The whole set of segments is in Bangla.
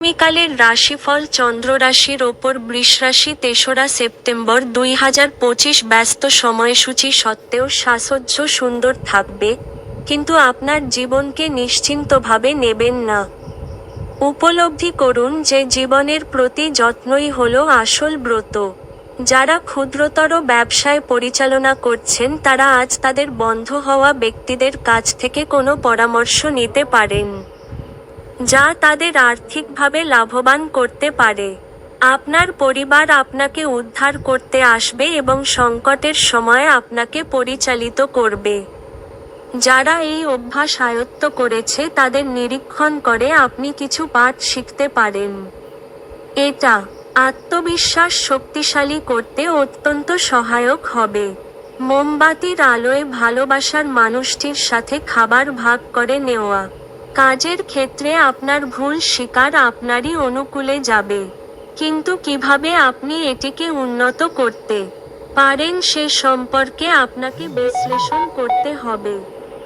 আগামীকালের রাশিফল চন্দ্র রাশির ওপর বৃষ রাশি তেসরা সেপ্টেম্বর দুই হাজার পঁচিশ ব্যস্ত সময়সূচি সত্ত্বেও সাসহ্য সুন্দর থাকবে, কিন্তু আপনার জীবনকে নিশ্চিন্তভাবে নেবেন না। উপলব্ধি করুন যে জীবনের প্রতি যত্নই হল আসল ব্রত। যারা ক্ষুদ্রতর ব্যবসায় পরিচালনা করছেন, তারা আজ তাদের বন্ধ হওয়া ব্যক্তিদের কাছ থেকে কোনো পরামর্শ নিতে পারেন। যা তাদের আর্থিকভাবে লাভবান করতে পারে। আপনার পরিবার আপনাকে উদ্ধার করতে আসবে এবং সংকটের সময় আপনাকে পরিচালিত করবে। যারা এই অভ্যাস আয়ত্ত করেছে, তাদের নিরীক্ষণ করে আপনি কিছু পাঠ শিখতে পারেন। এটা আত্মবিশ্বাস শক্তিশালী করতে অত্যন্ত সহায়ক হবে। মোমবাতির আলোয় ভালোবাসার মানুষটির সাথে খাবার ভাগ করে নেওয়া। কাজের ক্ষেত্রে আপনার ভুল স্বীকার আপনারই অনুকূলে যাবে। কিন্তু কীভাবে আপনি এটিকে উন্নত করতে পারেন সে সম্পর্কে আপনাকে বিশ্লেষণ করতে হবে।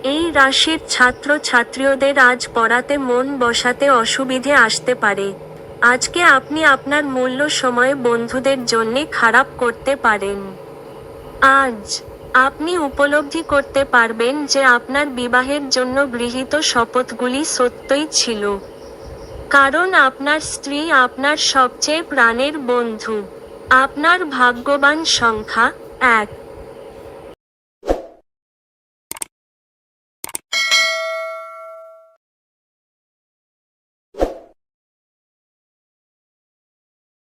এই রাশির ছাত্র ছাত্রীদের আজ পড়াতে মন বসাতে অসুবিধে আসতে পারে। আজকে আপনি আপনার মূল্য সময় বন্ধুদের জন্যে খারাপ করতে পারেন। আজ আপনি উপলব্ধি করতে পারবেন যে আপনার বিবাহের জন্য গৃহীত শপথগুলি সত্যই ছিল। কারণ আপনার স্ত্রী আপনার সবচেয়ে প্রাণের বন্ধু। আপনার ভাগ্যবান সংখ্যা এক।